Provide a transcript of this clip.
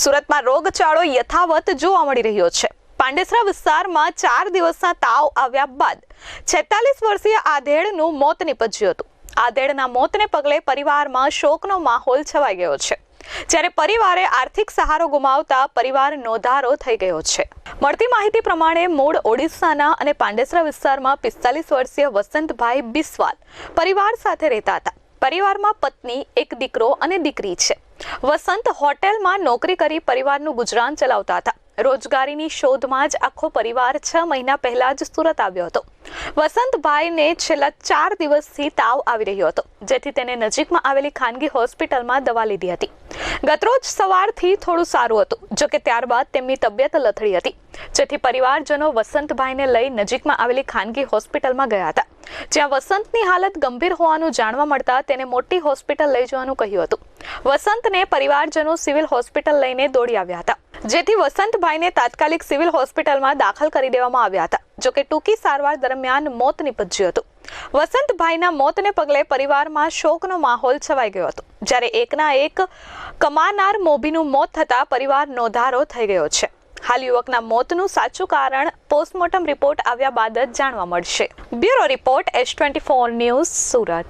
સુરતમાં રોગચાળો યથાવત જોવા મળી રહ્યો છે. પાંડેસરા વિસ્તારમાં ચાર દિવસના તાવ આવ્યા બાદ છેતાલીસ વર્ષીય આધેડનું મોત નીપજ્યું હતું. આધેડના મોતને પગલે પરિવારમાં શોકનો માહોલ છવાઈ ગયો છે. જ્યારે પરિવારે આર્થિક સહારો ગુમાવતા પરિવાર નોધારો થઈ ગયો છે. મળતી માહિતી પ્રમાણે મૂળ ઓડિશાના અને પાંડેસરા વિસ્તારમાં પિસ્તાલીસ વર્ષીય વસંતભાઈ બિસ્વાલ પરિવાર સાથે રહેતા હતા. પરિવારમાં પત્ની, એક દીકરો અને દીકરી છે. વસંત હોટેલમાં નોકરી કરી પરિવારનું ગુજરાન ચલાવતા હતા. રોજગારીની શોધમાં જ આખો પરિવાર છ મહિના પહેલા જ સુરત આવ્યો હતો. વસંતભાઈને છેલ્લા ચાર દિવસથી તાવ આવી રહ્યો હતો, જેથી તેને નજીકમાં આવેલી ખાનગી હોસ્પિટલમાં દવા લીધી હતી. ગતરોજ સવારથી થોડું સારું હતું જોકે ત્યારબાદ તેમની તબિયત લથડી હતી. જેથી પરિવારજનો વસંતભાઈને લઈ નજીકમાં આવેલી ખાનગી હોસ્પિટલમાં ગયા હતા. જ્યાં વસંતની હાલત ગંભીર હોવાનું જાણવા મળતા તેને મોટી હોસ્પિટલ લઈ જવાનું કહ્યું હતું. વસંતને પરિવારજનો સિવિલ હોસ્પિટલ લઈને દોડી આવ્યા હતા. જેથી વસંતભાઈને તાત્કાલિક સિવિલ હોસ્પિટલમાં દાખલ કરી દેવામાં આવ્યા હતા જોકે ટૂંકી સારવાર દરમિયાન મોત નીપજ્યું હતું. વસંતભાઈના મોતને પગલે પરિવારમાં શોકનો માહોલ છવાઈ ગયો હતો. જ્યારે એકના એક કમાનાર મોભીનું મોત થતાં પરિવાર ધારો થઈ ગયો છે. હાલ યુવકના મોતનું સાચું કારણ પોસ્ટમોર્ટમ રિપોર્ટ આવ્યા બાદ જ જાણવા મળશે. Bureau report H twenty four news Surat.